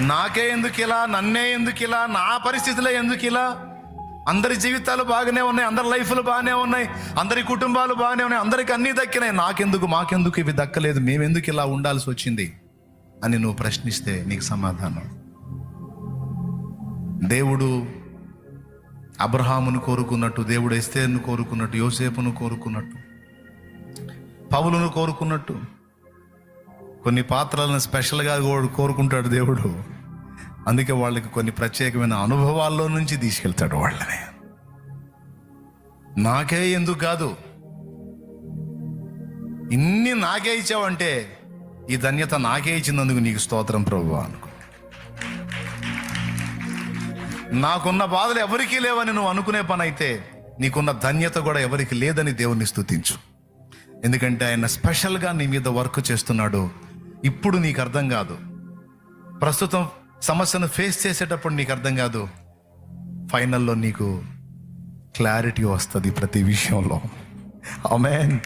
నాకే ఎందుకు ఇలా నన్నే ఎందుకు ఇలా నా పరిస్థితులే ఎందుకు ఇలా అందరి జీవితాలు బాగానే ఉన్నాయి అందరి లైఫ్లు బాగానే ఉన్నాయి అందరి కుటుంబాలు బాగానే ఉన్నాయి అందరికి అన్నీ దక్కినాయి. నాకెందుకు మాకెందుకు ఇవి దక్కలేదు మేమెందుకు ఇలా ఉండాల్సి వచ్చింది అని నువ్వు ప్రశ్నిస్తే నీకు సమాధానం. దేవుడు అబ్రహామును కోరుకున్నట్టు దేవుడు ఎస్తేను కోరుకున్నట్టు యోసేపును కోరుకున్నట్టు పౌలును కోరుకున్నట్టు కొన్ని పాత్రలను స్పెషల్గా కోరుకుంటాడు దేవుడు. అందుకే వాళ్ళకి కొన్ని ప్రత్యేకమైన అనుభవాల్లో నుంచి తీసుకెళ్తాడు వాళ్ళని. నాకే ఎందుకు కాదు? ఇన్ని నాకే ఇచ్చావంటే ఈ ధన్యత నాకే ఇచ్చినందుకు నీకు స్తోత్రం ప్రభు అనుకో నాకున్న బాధలు ఎవరికీ లేవని నువ్వు అనుకునే పని అయితే నీకున్న ధన్యత కూడా ఎవరికి లేదని దేవుణ్ణి స్తుతించు. ఎందుకంటే ఆయన స్పెషల్గా నీ మీద వర్క్ చేస్తున్నాడు. ఇప్పుడు నీకు అర్థం కాదు. ప్రస్తుతం సమస్యను ఫేస్ చేసేటప్పుడు నీకు అర్థం కాదు. ఫైనల్లో నీకు క్లారిటీ వస్తుంది ప్రతి విషయంలో. అమెన్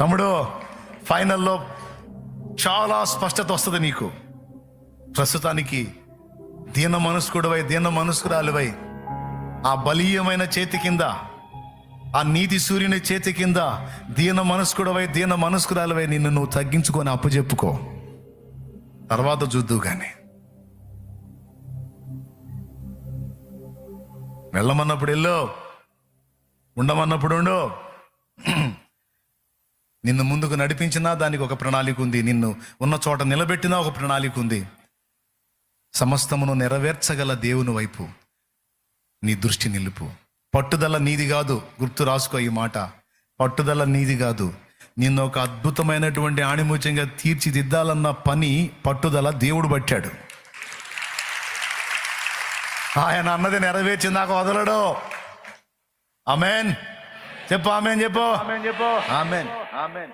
తమ్ముడు ఫైనల్లో చాలా స్పష్టత వస్తుంది నీకు. ప్రస్తుతానికి దీన మనస్కుడవై దీన మనస్కురాలువై ఆ బలీయమైన చేతి కింద ఆ నీతి సూర్యుని చేతి కింద దీన మనస్కుడవై దీన మనస్కురాలవై నిన్ను నువ్వు తగ్గించుకొని అప్పు చెప్పుకో తర్వాత చూద్దు కానీ వెళ్ళమన్నప్పుడు వెళ్ళు. ఉండమన్నప్పుడు ఉండు. నిన్ను ముందుకు నడిపించినా దానికి ఒక ప్రణాళిక ఉంది. నిన్ను ఉన్న చోట నిలబెట్టినా ఒక ప్రణాళిక ఉంది. సమస్తమును నెరవేర్చగల దేవుని వైపు నీ దృష్టి నిలుపు. పట్టుదల నీది కాదు గుర్తు రాసుకో ఈ మాట. పట్టుదల నీది కాదు. నిన్ను ఒక అద్భుతమైనటువంటి ఆణిముత్యంగా తీర్చిదిద్దాలన్న పని పట్టుదల దేవుడు పట్టాడు. ఆయన అన్నది నెరవేర్చి నాకు వదలడు. ఆమెన్. చెప్పు ఆమెన్ చెప్పు. ఆమెన్ చెప్పు. ఆమెన్. ఆమెన్.